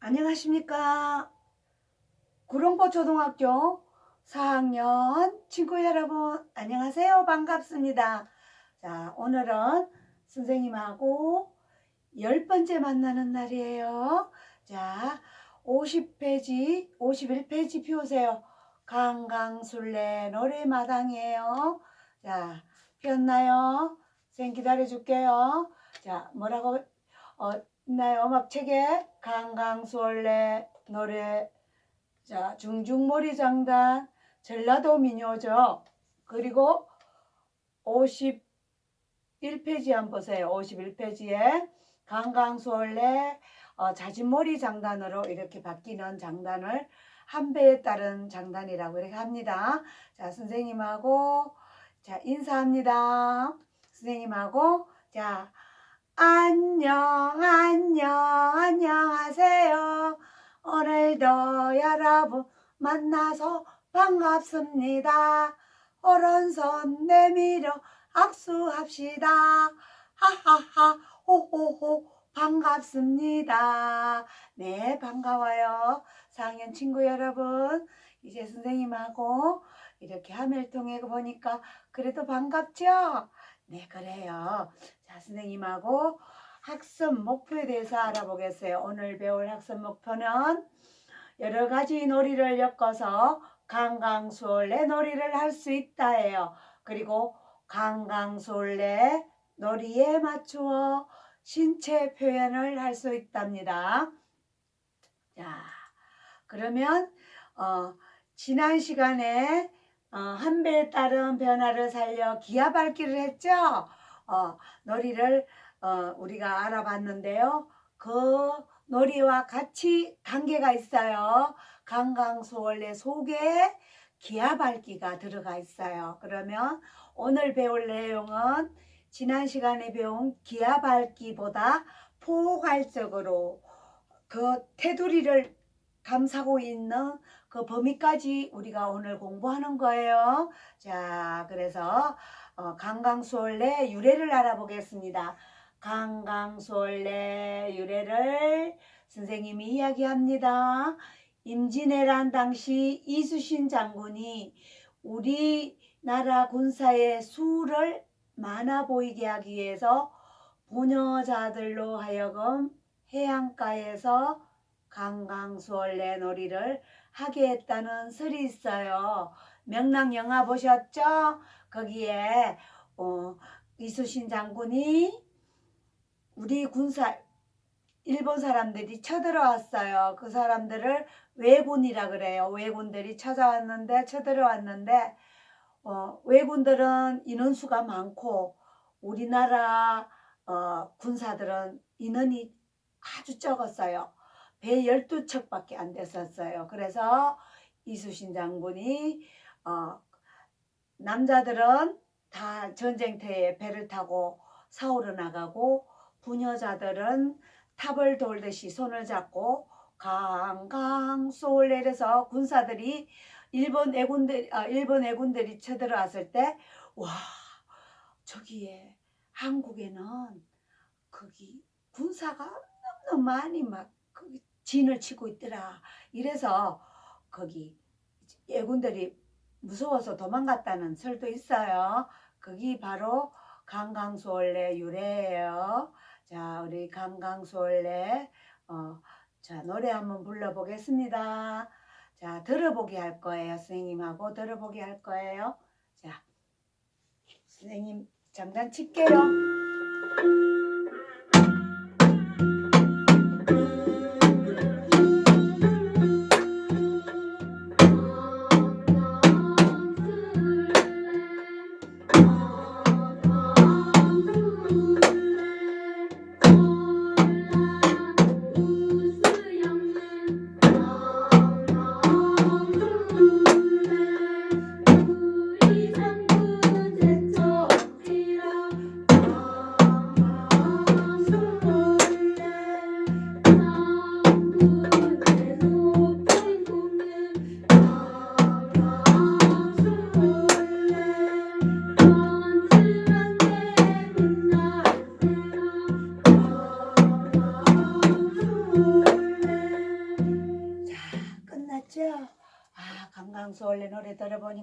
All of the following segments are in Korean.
안녕하십니까. 구롱포 초등학교 4학년 친구 여러분, 안녕하세요. 반갑습니다. 자, 오늘은 선생님하고 열 번째 만나는 날이에요. 자, 50페이지, 51페이지 피우세요. 강강술래 노래마당이에요. 자, 피었나요? 선생님 기다려줄게요. 자, 뭐라고, 어, 있나요? 음악책에 강강술래 노래, 자, 중중머리 장단, 전라도 민요죠. 그리고 51페이지 한번 보세요. 51페이지에 강강수월래 어, 자진머리 장단으로 이렇게 바뀌는 장단을 한 배에 따른 장단이라고 이렇게 합니다. 자, 선생님하고 자, 인사합니다. 선생님하고 자, 안녕, 안녕, 안녕하세요. 오늘도 여러분 만나서 반갑습니다. 오른손 내밀어 악수합시다. 하하하, 호호호, 반갑습니다. 네, 반가워요. 4학년 친구 여러분, 이제 선생님하고 이렇게 화면을 통해 보니까 그래도 반갑죠? 네, 그래요. 자, 선생님하고 학습 목표에 대해서 알아보겠어요. 오늘 배울 학습 목표는 여러 가지 놀이를 엮어서 강강술래 놀이를 할 수 있다예요. 그리고 강강술래 놀이에 맞추어 신체 표현을 할 수 있답니다. 자, 그러면 어, 지난 시간에 어, 한 배에 따른 변화를 살려 기아 밟기를 했죠. 어, 놀이를 어, 우리가 알아봤는데요. 그 놀이와 같이 관계가 있어요. 강강수월래 속에 기아 밟기가 들어가 있어요. 그러면 오늘 배울 내용은 지난 시간에 배운 기아 밟기보다 포괄적으로 그 테두리를 감싸고 있는 그 범위까지 우리가 오늘 공부하는 거예요. 자, 그래서 어, 강강수월래 유래를 알아보겠습니다. 강강수월래 유래를 선생님이 이야기합니다. 임진왜란 당시 이수신 장군이 우리나라 군사의 수를 많아 보이게 하기 위해서 부녀자들로 하여금 해안가에서 강강수월래 놀이를 하게 했다는 설이 있어요. 명랑 영화 보셨죠? 거기에 어, 이수신 장군이 우리 군사 일본 사람들이 쳐들어왔어요. 그 사람들을 왜군이라 그래요. 왜군들이 찾아왔는데 쳐들어왔는데 어, 왜군들은 인원수가 많고 우리나라 어, 군사들은 인원이 아주 적었어요. 배 12척밖에 안 됐었어요. 그래서 이수신 장군이 어, 남자들은 다 전쟁터에 배를 타고 사오러 나가고 부녀자들은 탑을 돌듯이 손을 잡고 강강 소울 내려서 군사들이 일본 애군들 아, 일본 애군들이 쳐들어왔을 때 와 저기에 한국에는 거기 군사가 너무 많이 막 진을 치고 있더라. 이래서 거기 애군들이 무서워서 도망갔다는 설도 있어요. 거기 바로 강강수월래 유래예요. 자, 우리 강강수월래 어, 자 노래 한번 불러보겠습니다. 자, 들어보게 할 거예요. 선생님하고 들어보게 할 거예요. 자, 선생님 잠깐 칠게요.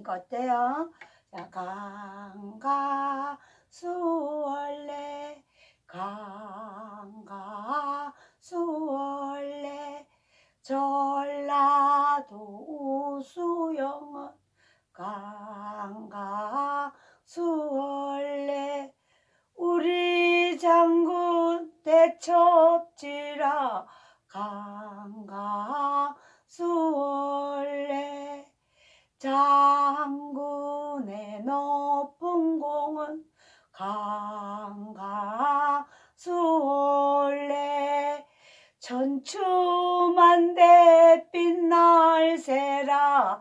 보니까 어때요? 자, 강가수원래 강가수원래 전라도 우수영은 강가수원래 우리 장군 대첩지라 강가수원래 장 수원래 천추만대 빛날 새라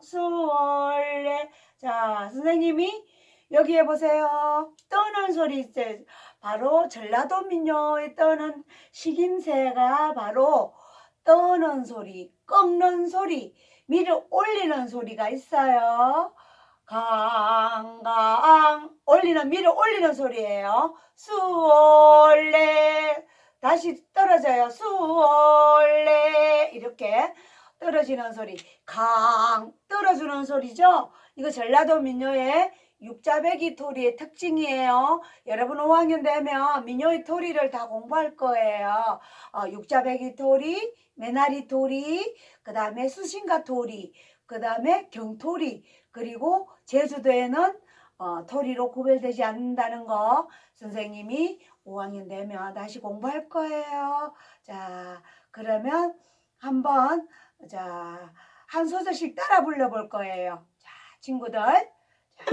강수원래. 자 선생님이 여기에 보세요. 떠는 소리 있어요 바로 전라도 민요에 떠는 식임새가 바로 떠는 소리 꺾는 소리 밀어 올리는 소리가 있어요 강강. 올리는 밀어 올리는 소리예요. 수올래 다시 떨어져요. 수올래 이렇게 떨어지는 소리. 강. 떨어지는 소리죠? 이거 전라도 민요의 육자배기 토리의 특징이에요. 여러분 5학년 되면 민요의 토리를 다 공부할 거예요. 어, 육자배기 토리 메나리 토리 그 다음에 수신가 토리 그 다음에 경토리 그리고 제주도에는 어, 토리로 구별되지 않는다는 거 선생님이 5학년 되면 다시 공부할 거예요. 자, 그러면 한번 자, 한 소절씩 따라 불러볼 거예요. 자, 친구들. 자.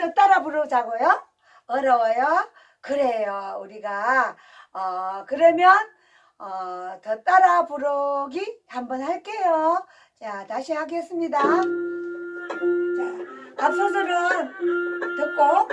더 따라 부르자고요? 어려워요? 그래요 우리가 어 그러면 어, 더 따라 부르기 한번 할게요 자 다시 하겠습니다 자 앞서서는 듣고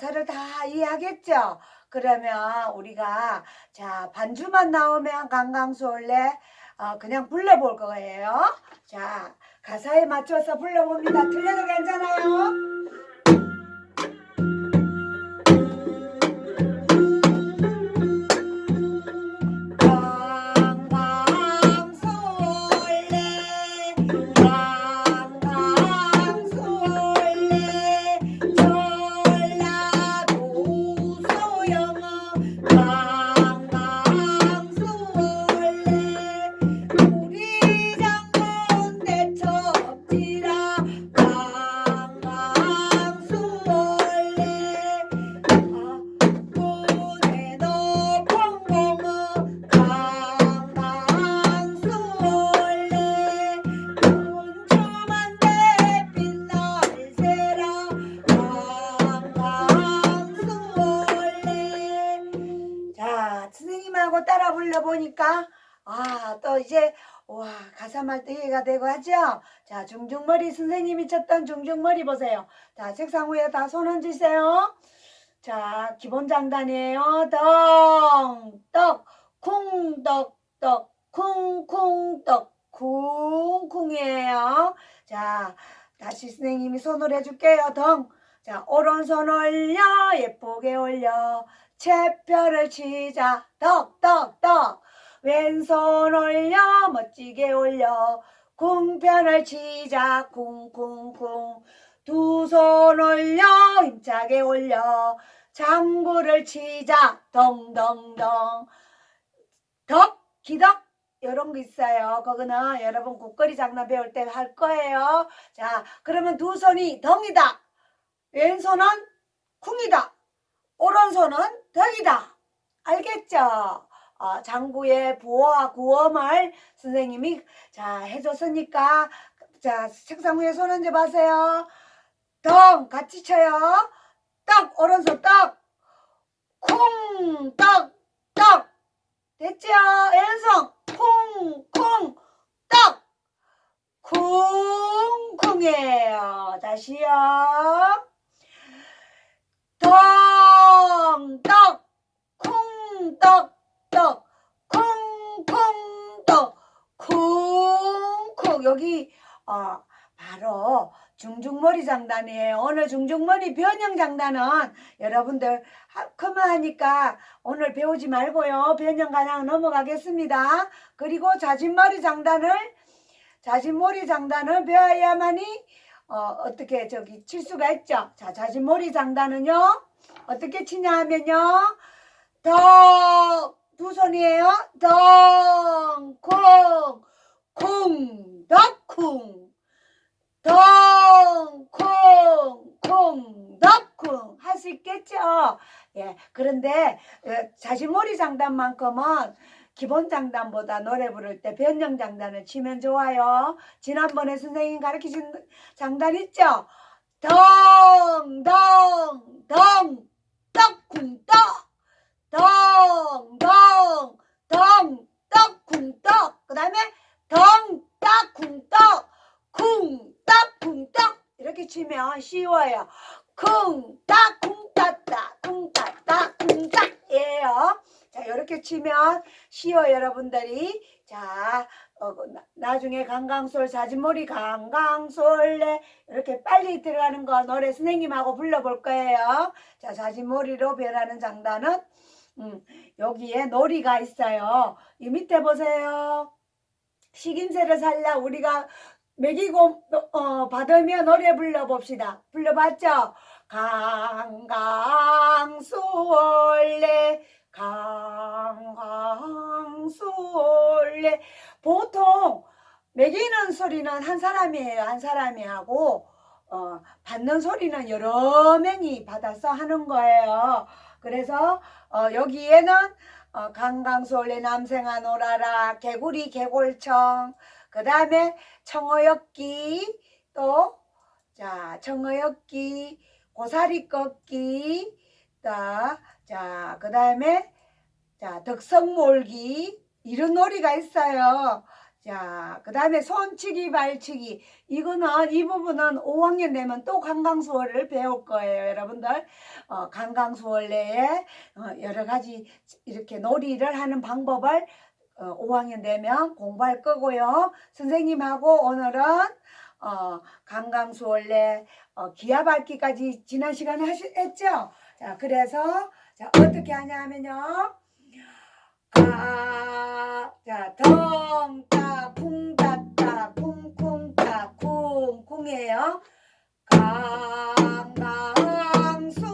어, 가사를 다 이해하겠죠? 그러면 우리가 자 반주만 나오면 강강수올래 어, 그냥 불러볼 거예요. 자 가사에 맞춰서 불러봅니다. 틀려도 괜찮아요. 자 선생님하고 따라 불러보니까 아 또 이제 와 가사말 도 이해가 되고 하죠? 자 중중머리 선생님이 쳤던 중중머리 보세요. 자 책상 위에 다 손 얹으세요. 자 기본 장단이에요. 덩 떡 쿵 떡 떡 쿵 쿵 떡 쿵 쿵이에요. 자 다시 선생님이 손을 해줄게요. 덩. 자 오른손 올려 예쁘게 올려 채표를 치자. 떡떡떡. 왼손 올려 멋지게 올려. 궁편을 치자. 쿵쿵쿵 두 손 올려 힘차게 올려. 장구를 치자. 덩덩덩. 덕 기덕. 이런 거 있어요. 그거는 여러분 국거리 장난 배울 때 할 거예요. 자, 그러면 두 손이 덩이다. 왼손은 쿵이다. 오른손은 덕이다. 알겠죠? 어, 장구의 부어와 구엄을 선생님이 자 해줬으니까 자 책상 위에 손 얹어 봐세요. 덩 같이 쳐요. 떡 오른손 떡. 쿵떡 떡. 됐죠? 왼손 쿵쿵 떡. 쿵쿵이에요. 다시요. 덩떡 쿵떡 떡 쿵쿵 떡 쿵쿵 여기 어 바로 중중머리 장단이에요. 오늘 중중머리 변형 장단은 여러분들 하- 그만하니까 오늘 배우지 말고요. 변형 그냥 넘어가겠습니다. 그리고 자진머리 장단을 자진머리 장단을 배워야만이 어, 어떻게 저기 칠 수가 있죠. 자, 자진머리 장단은요. 어떻게 치냐 하면요. 덩, 두 손이에요. 덩, 콩, 쿵, 덕, 쿵. 덩, 콩, 콩, 덕, 쿵. 할 수 있겠죠? 예. 그런데 어, 자진머리 장단만큼은 기본 장단보다 노래 부를 때 변형 장단을 치면 좋아요. 지난번에 선생님 가르치신 장단 있죠? 덩, 덩, 덩, 떡, 쿵, 떡. 덩, 덩, 덩, 떡, 쿵, 떡. 그 다음에 덩, 떡, 쿵, 떡. 쿵, 떡, 쿵, 떡. 이렇게 치면 쉬워요. 쿵, 따, 쿵, 따 따, 쿵, 따 따, 쿵, 따예요. 자, 이렇게 치면 쉬워 여러분들이. 자, 어, 나- 나중에 강강솔 자진몰이 강강솔래 이렇게 빨리 들어가는 거 노래 선생님하고 불러볼 거예요. 자, 자진몰이로 변하는 장단은 음, 여기에 놀이가 있어요. 이 밑에 보세요. 식인세를 살려 우리가 먹이고 어, 받으며 노래 불러봅시다. 불러봤죠? 강강수월래 강강수월래 보통 먹이는 소리는 한 사람이에요. 한 사람이 하고 어, 받는 소리는 여러 명이 받아서 하는 거예요. 그래서 어, 여기에는 어, 강강수월래 남생아 놀아라 개구리 개골청 그 다음에 청어역기 또 자 청어역기 고사리 꺾기 자 그 다음에 자 덕성 몰기 이런 놀이가 있어요 자, 그 다음에 손치기, 발치기. 이거는, 이 부분은 5학년 되면 또 강강수월을 배울 거예요, 여러분들. 어, 강강수월 내에 어, 여러 가지 이렇게 놀이를 하는 방법을 어, 5학년 되면 공부할 거고요. 선생님하고 오늘은 어, 강강수월래 어, 기아 밟기까지 지난 시간에 하시, 했죠? 자, 그래서 자, 어떻게 하냐 하면요. 가, 자, 덩, 따, 쿵, 따, 따, 쿵, 쿵, 따, 쿵, 쿵이에요. 강, 강, 수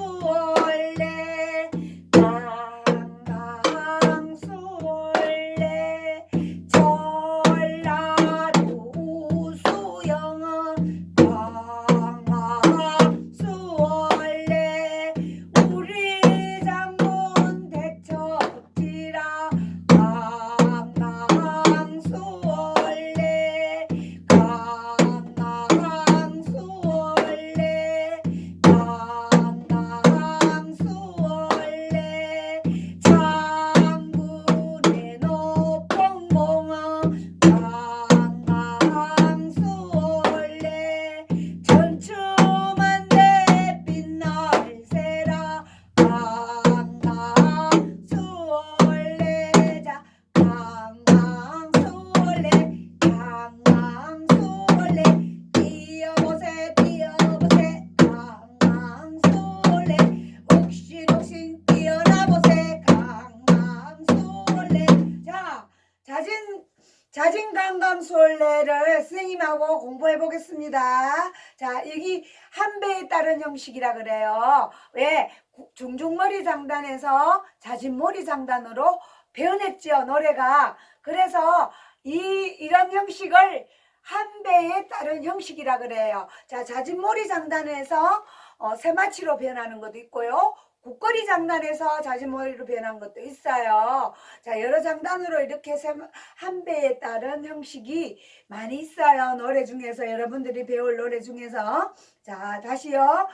보겠습니다. 자, 여기 한 배에 따른 형식이라 그래요. 왜? 구- 중중머리 장단에서 자진머리 장단으로 변했죠, 노래가. 그래서 이, 이런 형식을 한 배에 따른 형식이라 그래요. 자, 자진머리 장단에서 어, 세마치로 변하는 것도 있고요. 국거리 장단에서 자진머리로 변한 것도 있어요. 자, 여러 장단으로 이렇게 세, 한 배에 따른 형식이 많이 있어요. 노래 중에서 여러분들이 배울 노래 중에서 자 다시요.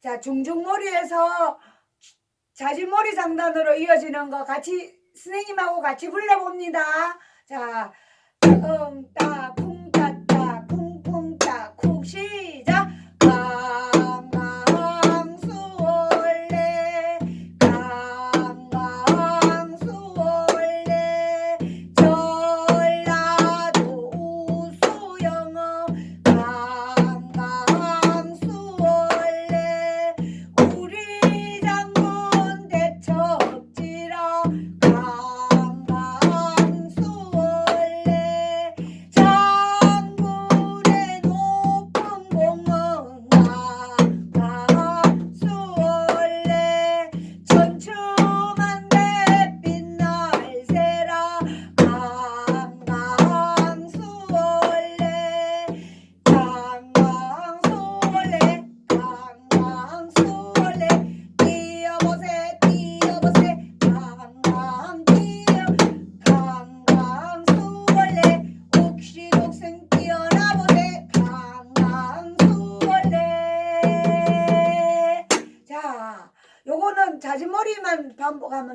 자 중중머리에서 자진머리 장단으로 이어지는 거 같이 선생님하고 같이 불러봅니다. 자 응따 쿵따따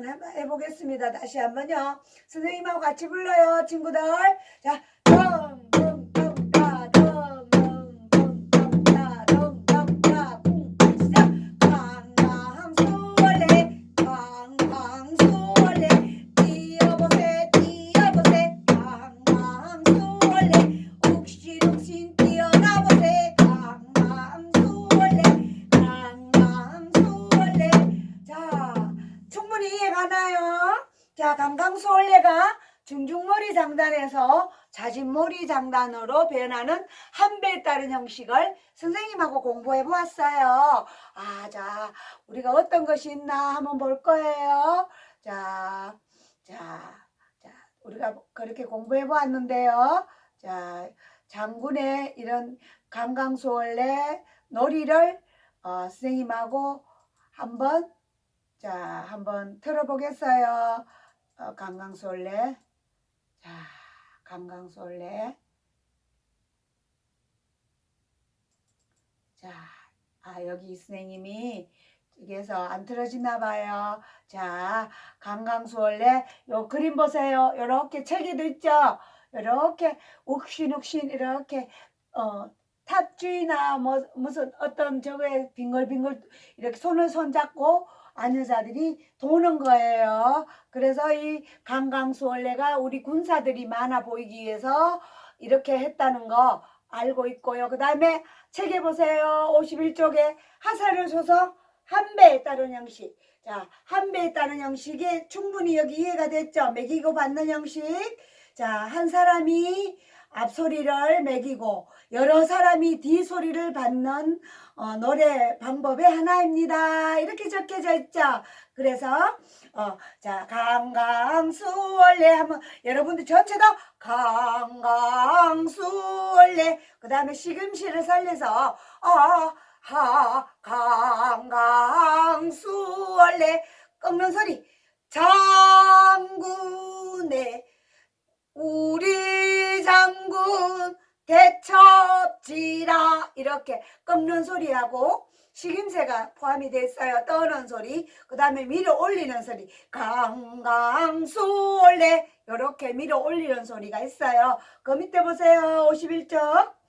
해- 해보겠습니다. 다시 한번요. 선생님하고 같이 불러요 친구들. 자 단으로 변하는 한 배에 따른 형식을 선생님하고 공부해 보았어요. 아, 자, 우리가 어떤 것이 있나 한번 볼 거예요. 자, 자, 자, 우리가 그렇게 공부해 보았는데요. 자, 장군의 이런 강강수월래 놀이를 어, 선생님하고 한번 자, 한번 틀어보겠어요. 어, 강강수월래. 자, 강강수월래. 자, 아, 여기 선생님이 저기에서 안 틀어지나 봐요. 자, 강강수월래. 요 그림 보세요. 요렇게 책에도 있죠? 이렇게 욱신욱신 이렇게 어 탑주이나 뭐 무슨 어떤 저거에 빙글빙글 이렇게 손을 손잡고 아는 자들이 도는 거예요. 그래서 이 강강수월래가 우리 군사들이 많아 보이기 위해서 이렇게 했다는 거 알고 있고요. 그 다음에 책에 보세요. 51쪽에 하사를 줘서 한 배에 따른 형식. 자, 한 배에 따른 형식이 충분히 여기 이해가 됐죠? 매기고 받는 형식. 자, 한 사람이 앞소리를 매기고 여러 사람이 뒤소리를 받는 어, 노래 방법의 하나입니다. 이렇게 적혀져 있죠. 그래서 어, 자 강강수월래 하면 여러분들 전체 다 강강수월래 그 다음에 시금시를 살려서 아 하 강강수월래 꺾는 소리 장군의 우리 장군 대첩지라 이렇게 꺾는 소리하고 식임새가 포함이 돼 있어요. 떠는 소리, 그 다음에 밀어 올리는 소리, 강강수올래 이렇게 밀어 올리는 소리가 있어요. 그 밑에 보세요. 51쪽.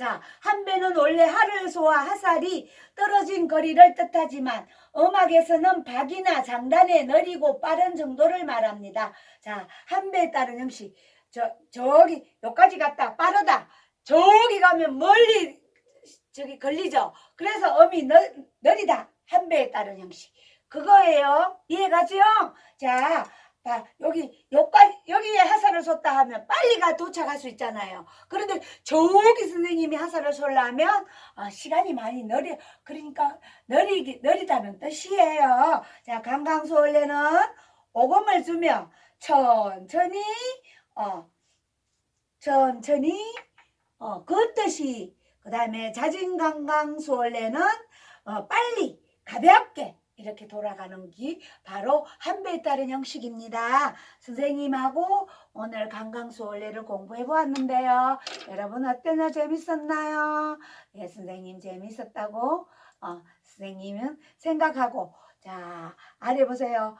자, 한 배는 원래 하를 소와 하살이 떨어진 거리를 뜻하지만 음악에서는 박이나 장단에 느리고 빠른 정도를 말합니다. 자, 한 배에 따른 형식. 저, 저기, 여기까지 갔다 빠르다. 저기 가면 멀리 저기 걸리죠. 그래서 음이 느, 느리다. 한 배에 따른 형식. 그거예요. 이해가죠? 자, 봐, 여기, 여기까지, 여기에 하사를 쏟다 하면 빨리 가 도착할 수 있잖아요. 그런데 저기 선생님이 하사를 쏠라면 어, 시간이 많이 느려. 그러니까 느리기, 느리다는 뜻이에요. 자, 강강수원래는 오금을 주며 천천히, 어, 천천히, 어, 그 뜻이, 그 다음에 자진강강수원래는 어, 빨리, 가볍게, 이렇게 돌아가는 게 바로 한 배에 따른 형식입니다. 선생님하고 오늘 강강수원래를 공부해 보았는데요. 여러분 어땠나 재밌었나요? 예, 선생님 재밌었다고 어, 선생님은 생각하고 자 아래 보세요.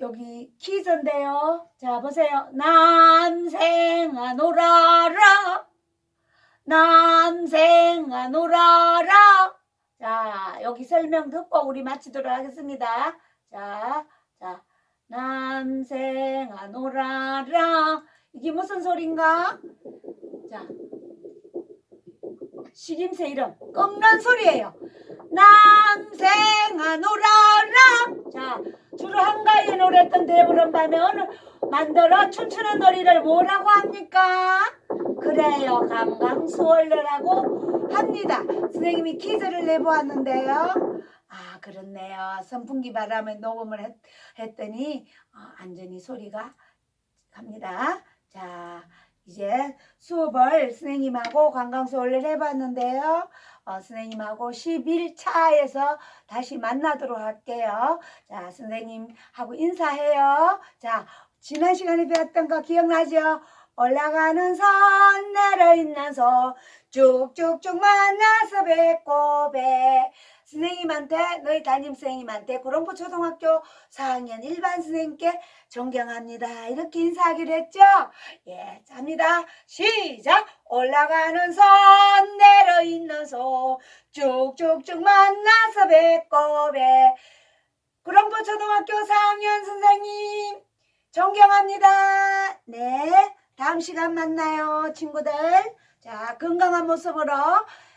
여기 키즈인데요. 자 보세요. 남생아 놀아라. 남생아 놀아라. 자, 여기 설명 듣고 우리 마치도록 하겠습니다. 자, 자, 남생아 놀아라. 이게 무슨 소린가? 자, 식임새 이름 꺾는 소리예요. 남생아 놀아라. 자, 주로 한가위에 노래했던 대부른 밤에 어느 만들어 춤추는 놀이를 뭐라고 합니까? 그래요. 강강수월래라고 합니다. 선생님이 퀴즈를 내보았는데요. 아, 그렇네요. 선풍기 바람에 녹음을 했, 했더니 어, 안전히 소리가 갑니다. 자, 이제 수업을 선생님하고 관광수월래를 해봤는데요. 어, 선생님하고 11차에서 다시 만나도록 할게요. 자, 선생님하고 인사해요. 자, 지난 시간에 배웠던 거 기억나죠? 올라가는 선 내려 있는 선 쭉쭉쭉 만나서 뵙고 배. 선생님한테 너희 담임 선생님한테 구롱포 초등학교 4학년 일반 선생님께 존경합니다. 이렇게 인사하기로 했죠? 예 잡니다. 시작! 올라가는 선 내려 있는 선 쭉쭉쭉 만나서 뵙고 배. 구롱포 초등학교 4학년 선생님 존경합니다. 네 다음 시간 만나요, 친구들. 자, 건강한 모습으로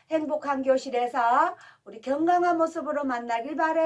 행복한 교실에서 우리 건강한 모습으로 만나길 바래요.